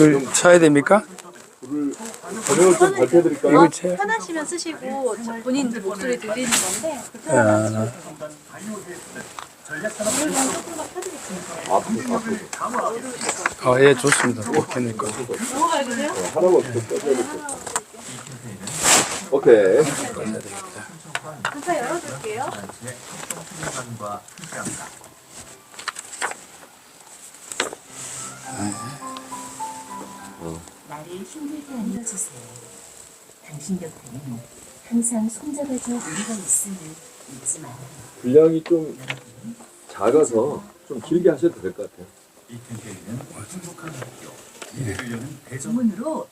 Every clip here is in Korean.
이걸 쳐야 됩니까? 번역을 좀? 이거 쳐야 편하시면 쓰시고 저 본인 목소리 들리는 건데 아, 앞으로 앞으로 아, 예, 좋습니다. 넘어가야 되세요? 하나만 더 같아요. 오케이. 잠깐 열어줄게요. 힘들게 하는 주세요. 당신 곁에는 항상 손잡아줄 우리가 있음을 잊지 말아요. 분량이 좀 작아서 좀 길게 하셔도 될 것 같아요.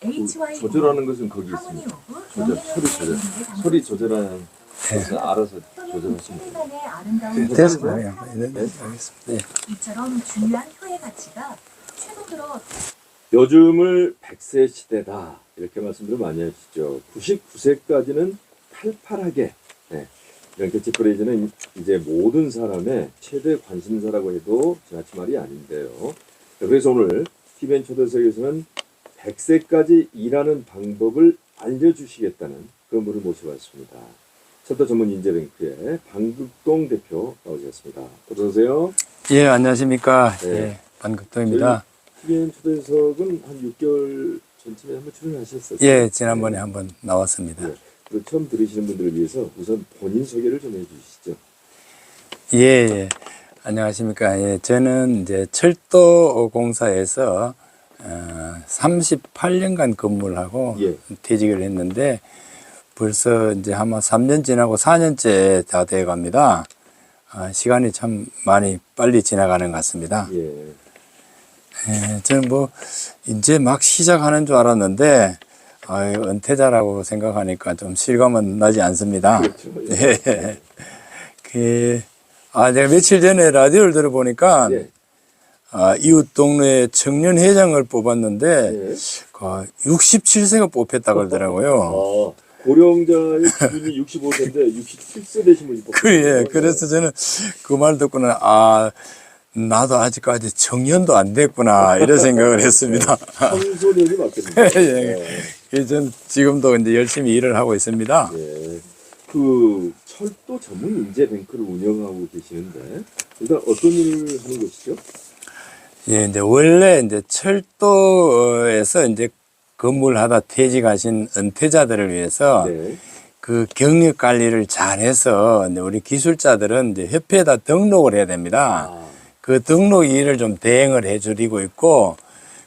HY 조절하는 것은 거기 하모니 있습니다. 오브 조절, 소리 조절. 소리 조절하는 것은 알아서 조절하시면 돼요. 아름다운 됐습니다. 예, 네, 알겠습니다. 예. 이처럼 중요한 효의 가치가 최근 들어 요즘을 100세 시대다 이렇게 말씀들을 많이 하시죠. 99세까지는 팔팔하게 네. 이런 캐치프레이즈는 이제 모든 사람의 최대 관심사라고 해도 지나친 말이 아닌데요. 그래서 오늘 TVN 초대석에서는 100세까지 일하는 방법을 알려주시겠다는 그런 분을 모셔봤습니다. 첫 전문 인재뱅크의 방극동 대표 나오셨습니다. 어서 오세요. 예, 안녕하십니까. 네. 예, 반극동입니다. TVN 초대석은 한 6개월 전쯤에 한번 출연하셨었어요. 예, 지난번에 한번 나왔습니다. 네. 그 처음 들으시는 분들을 위해서 우선 본인 소개를 좀 해주시죠. 예, 예. 안녕하십니까. 예, 저는 이제 철도 공사에서 어, 38년간 근무를 하고 예. 퇴직을 했는데 벌써 이제 아마 3년 지나고 4년째 다돼 갑니다. 아, 시간이 참 많이 빨리 지나가는 것 같습니다. 예. 예, 저는 뭐 이제 막 시작하는 줄 알았는데 아, 은퇴자라고 생각하니까 좀 실감은 나지 않습니다. 그렇죠. 예. 그, 아, 내가 며칠 전에 라디오를 들어보니까, 예. 아, 이웃 동네 청년 회장을 뽑았는데, 예. 그 67세가 뽑혔다 그러더라고요. 아, 고령자의 기준이 65세인데 67세 되신 분이 뽑혔어요. 그, 예, 그래서 저는 그 말 듣고는, 아, 나도 아직까지 청년도 안 됐구나, 이런 생각을 했습니다. 청소년이 맞겠네요. 예. 그래서 저는 지금도 이제 열심히 일을 하고 있습니다. 예. 그 철도 전문 인재 뱅크를 운영하고 계시는데 일단 어떤 일을 하는 것이죠? 예, 이제 원래 이제 철도에서 이제 근무를 하다 퇴직하신 은퇴자들을 위해서 네. 그 경력 관리를 잘 해서 이제 우리 기술자들은 이제 협회에다 등록을 해야 됩니다. 아, 그 등록 일을 좀 대행을 해 드리고 있고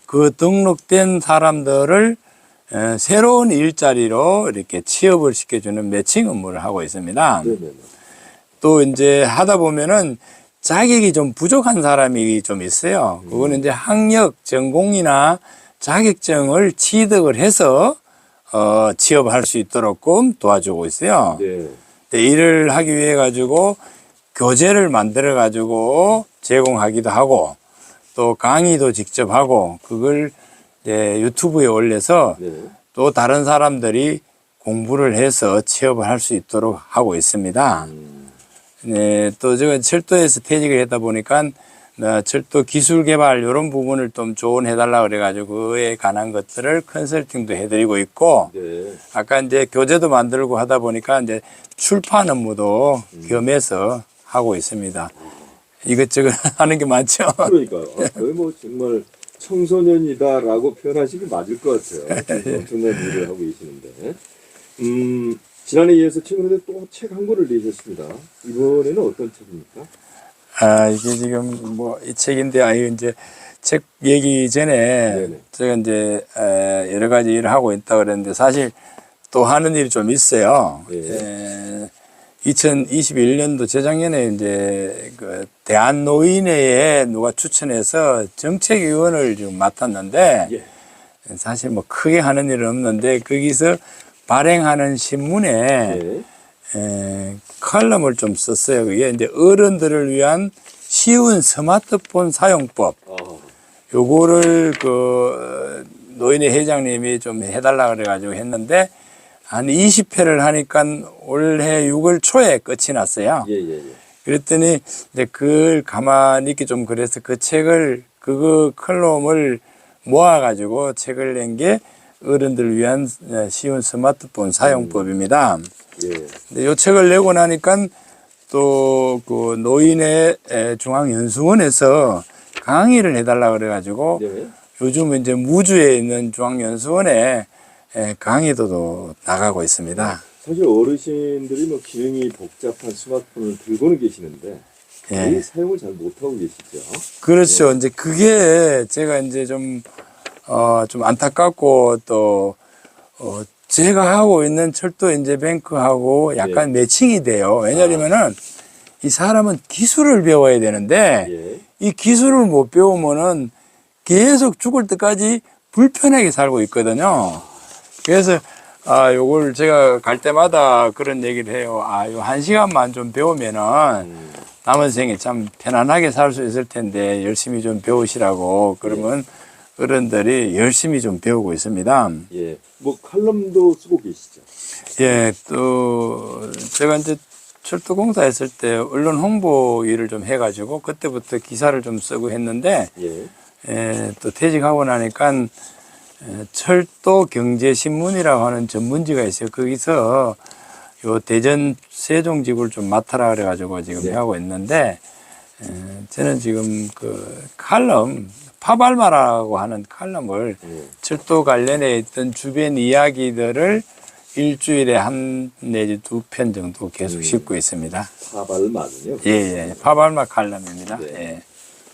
그 등록된 사람들을 에, 새로운 일자리로 이렇게 취업을 시켜주는 매칭 업무를 하고 있습니다. 네네네. 또 이제 하다 보면은 자격이 좀 부족한 사람이 좀 있어요. 그거는 이제 학력, 전공이나 자격증을 취득을 해서 어, 취업할 수 있도록끔 도와주고 있어요. 네. 네, 일을 하기 위해 가지고 교재를 만들어 가지고 제공하기도 하고 또 강의도 직접 하고 그걸 이제 유튜브에 올려서 네. 또 다른 사람들이 공부를 해서 취업을 할 수 있도록 하고 있습니다. 음, 네, 또 제가 철도에서 퇴직을 했다 보니까 어, 철도 기술 개발 이런 부분을 좀 조언해달라 그래가지고 그에 관한 것들을 컨설팅도 해드리고 있고 네. 아까 이제 교재도 만들고 하다 보니까 이제 출판 업무도 겸해서 하고 있습니다. 이것저것 하는 게 많죠. 그러니까요. 아, 거의 뭐 정말 청소년이다라고 표현하시기 맞을 것 같아요. 엄청난 일을 하고 계시는데. 음, 지난해에 이어서 최근에 또 책 한 권을 내셨습니다. 이번에는 어떤 책입니까? 아, 이게 지금 뭐 이 책인데, 아, 이제 책 얘기 전에 네네. 제가 이제 에, 여러 가지 일을 하고 있다 그랬는데 사실 또 하는 일이 좀 있어요. 예. 에, 2021년도 재작년에 이제 그 대한노인회에 누가 추천해서 정책위원을 지금 맡았는데 예. 사실 뭐 크게 하는 일은 없는데 거기서 발행하는 신문에 네. 에, 칼럼을 좀 썼어요. 그게 이제 어른들을 위한 쉬운 스마트폰 사용법. 아, 요거를 그 노인회 회장님이 좀 해달라 그래가지고 했는데 한 20회를 하니까 올해 6월 초에 끝이 났어요. 예, 예, 예. 그랬더니 이제 그걸 가만히 있기 좀 그래서 그 책을 그거 컬럼을 모아가지고 책을 낸 게 어른들을 위한 어, 쉬운 스마트폰 사용법입니다. 예. 근데 요 책을 내고 나니까 또 그 노인의 에, 중앙연수원에서 강의를 해달라 그래가지고 네. 요즘 이제 무주에 있는 중앙연수원에 에, 강의도도 나가고 있습니다. 사실 어르신들이 뭐 기능이 복잡한 스마트폰을 들고는 계시는데 예. 사용을 잘 못하고 계시죠. 그렇죠. 이제 그게 제가 이제 좀, 어, 좀 안타깝고 또, 어, 제가 하고 있는 철도 인재뱅크하고 약간 매칭이 돼요. 왜냐면은 이 사람은 기술을 배워야 되는데 예. 이 기술을 못 배우면은 계속 죽을 때까지 불편하게 살고 있거든요. 그래서 아, 요걸 제가 갈 때마다 그런 얘기를 해요. 아, 요 한 시간만 좀 배우면은 음. 남은 생에 참 편안하게 살 수 있을 텐데 열심히 좀 배우시라고 그러면 어른들이 열심히 좀 배우고 있습니다. 예. 뭐 칼럼도 쓰고 계시죠. 예, 또 제가 이제 철도공사 했을 때 언론 홍보 일을 좀 해가지고 그때부터 기사를 좀 쓰고 했는데 예. 예, 또 퇴직하고 나니까 에, 철도 경제신문이라고 하는 전문지가 있어요. 거기서 요 대전 세종지구를 좀 맡아라 그래가지고 지금 네. 하고 있는데 에, 저는 지금 그 칼럼 파발마라고 하는 칼럼을 예. 철도 관련해 있던 주변 이야기들을 일주일에 한 내지 두 편 정도 계속 음. 싣고 있습니다. 사발마는요. 예, 예. 파발마 칼럼입니다. 네. 예.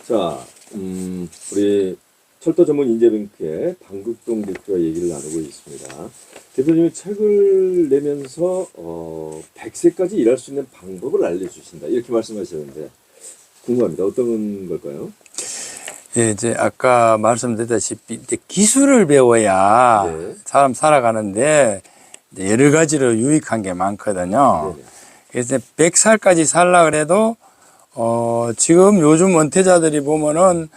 자, 음, 우리 철도 전문 인재뱅크의 방극동 대표와 얘기를 나누고 있습니다. 대표님이 책을 내면서 어, 100세까지 일할 수 있는 방법을 알려주신다. 이렇게 말씀하셨는데 궁금합니다. 어떤 걸까요? 예, 이제 아까 말씀드렸다시피 이제 기술을 배워야 네. 사람 살아가는데 여러 가지로 유익한 게 많거든요. 네네. 그래서 100살까지 살라 그래도 어 지금 요즘 은퇴자들이 보면은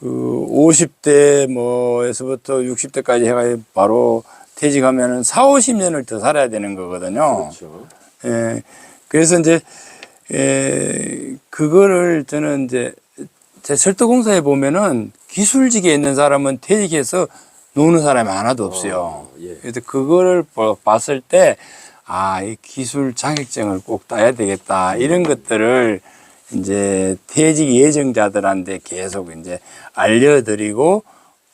그 50대 뭐에서부터 60대까지 해가 바로 퇴직하면은 4, 50년을 더 살아야 되는 거거든요. 그렇죠. 예. 그래서 이제, 에, 그거를 저는 이제, 제 철도공사에 보면은 기술직에 있는 사람은 퇴직해서 노는 사람이 하나도 없어요. 아, 예. 그래서 그거를 보- 봤을 때, 아, 이 기술 자격증을 꼭 따야 되겠다. 이런 것들을 이제 퇴직 예정자들한테 계속 이제 알려드리고,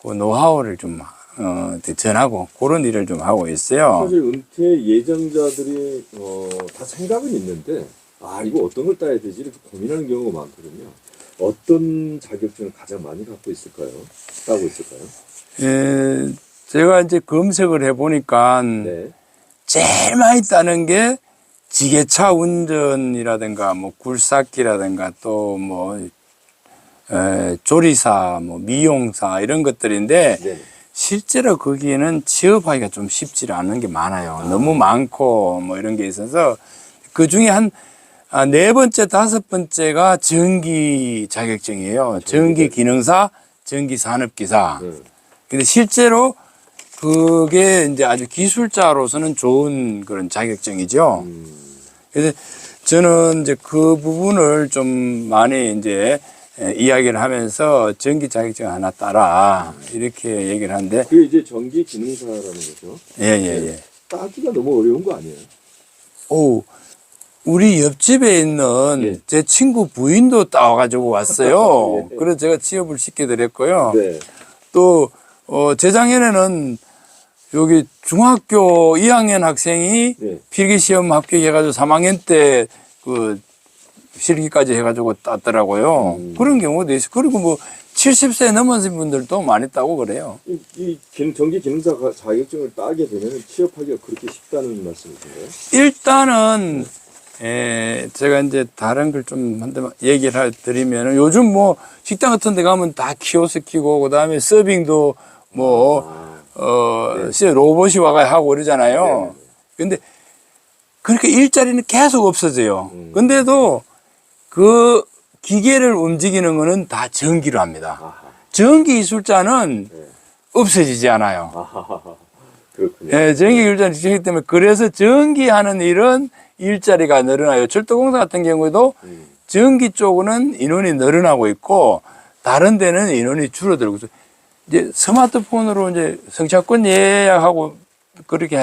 그 노하우를 좀, 어, 전하고 그런 일을 좀 하고 있어요. 사실 은퇴 예정자들이 어, 다 생각은 있는데 아 이거 어떤 걸 따야 되지 이렇게 고민하는 경우가 많거든요. 어떤 자격증을 가장 많이 갖고 있을까요? 따고 있을까요? 예, 제가 이제 검색을 해보니까 네. 제일 많이 따는 게 지게차 운전이라든가 뭐 굴삭기라든가 또뭐 조리사, 뭐 미용사 이런 것들인데 네. 실제로 거기에는 취업하기가 좀 쉽지 않은 게 많아요. 너무 많고 뭐 이런 게 있어서 그 중에 한 아, 네 번째, 다섯 번째가 전기 자격증이에요. 전기 기능사, 전기 산업기사. 네. 근데 실제로 그게 이제 아주 기술자로서는 좋은 그런 자격증이죠. 음, 그래서 저는 이제 그 부분을 좀 많이 이제 에, 이야기를 하면서 전기 자격증 하나 따라 이렇게 얘기를 하는데 그게 이제 전기 기능사라는 거죠. 예, 예, 예. 따기가 너무 어려운 거 아니에요? 오, 우리 옆집에 있는 예. 제 친구 부인도 따와가지고 왔어요. 예. 그래서 제가 취업을 시켜드렸고요. 네. 또, 어, 재작년에는 여기 중학교 2학년 학생이 네. 필기시험 합격해가지고 3학년 때 그 실기까지 해가지고 땄더라고요. 음. 그런 경우도 있어요. 그리고 뭐 70세 넘으신 분들도 많이 따고 그래요. 이, 이 기- 전기 기능사 가- 자격증을 따게 되면 취업하기가 그렇게 쉽다는 말씀이신가요? 일단은 에, 제가 이제 다른 걸 좀 한대 얘기를 할- 드리면은 요즘 뭐 식당 같은 데 가면 다 키오스키고 그다음에 서빙도 뭐 아, 어, 진짜 로봇이 와가 하고 그러잖아요. 근데 그렇게 일자리는 계속 없어져요. 음. 근데도 그 기계를 움직이는 거는 다 전기로 합니다. 아하. 전기 기술자는 네. 없어지지 않아요. 아하하하. 그렇군요. 예, 전기 기술자는 있기 때문에 그래서 전기하는 일은 일자리가 늘어나요. 철도공사 같은 경우에도 이 제 스마트폰으로 이제 승차권 예약하고 그렇게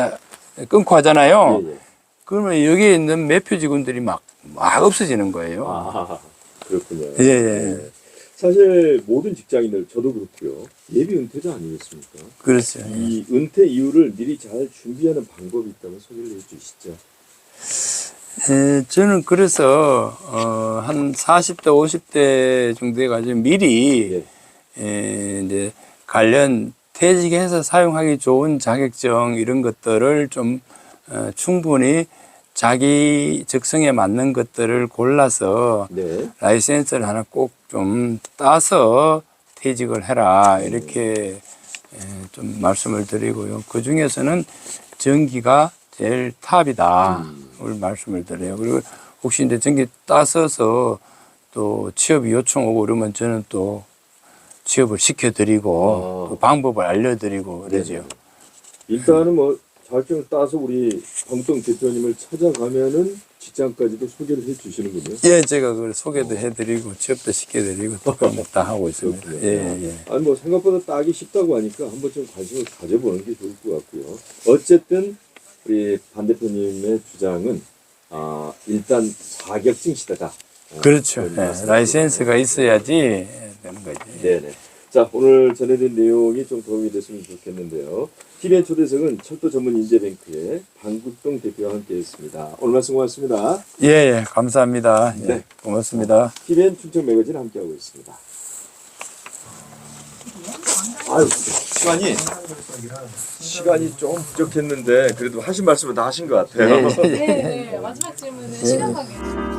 끊고 하잖아요. 예, 예. 그러면 여기에 있는 매표 직원들이 막, 막 없어지는 거예요. 아, 그렇군요. 예, 예. 사실 모든 직장인들 저도 그렇고요. 예비 은퇴자 아니겠습니까? 그렇죠. 이 은퇴 이후를 미리 잘 준비하는 방법이 있다면 소개를 해주시죠. 에, 저는 그래서 어, 한 40대, 50대 정도 해가지고 미리 예. 에, 이제 관련 퇴직해서 사용하기 좋은 자격증 이런 것들을 좀 어, 충분히 자기 적성에 맞는 것들을 골라서 네. 라이센스를 하나 꼭 좀 따서 퇴직을 해라 이렇게 에, 좀 말씀을 드리고요. 그 중에서는 전기가 제일 탑이다. 을 말씀을 드려요. 그리고 혹시 이제 전기 따서서 또 취업 요청 오고 그러면 저는 또 취업을 시켜드리고 아. 또 방법을 알려드리고 그러죠. 일단은 뭐 자격증을 따서 우리 방동 대표님을 찾아가면은 직장까지도 소개를 해주시는군요. 예, 제가 그걸 소개도 해드리고 취업도 시켜드리고 다 하고 있습니다. 그렇군요. 예, 예. 아니 뭐 생각보다 따기 쉽다고 하니까 한번 좀 관심을 가져보는 게 좋을 것 같고요. 어쨌든 우리 반 대표님의 주장은 아 일단 자격증 시대다. 어, 그렇죠. 예. 라이센스가 있어야지 되는 거지. 네네. 자 오늘 전해드린 내용이 좀 도움이 됐으면 좋겠는데요. TVN 초대석은 철도 전문 인재뱅크의 방국동 대표와 함께했습니다. 오늘 말씀 고맙습니다. 예, 예, 감사합니다. 예, 네. 고맙습니다. TVN 춘천 매거진 함께하고 있습니다. 아유 시간이 시간이 좀 부족했는데 그래도 하신 말씀은 다 하신 것 같아요. 예, 예. 네, 네. 마지막 질문은 시간 관계.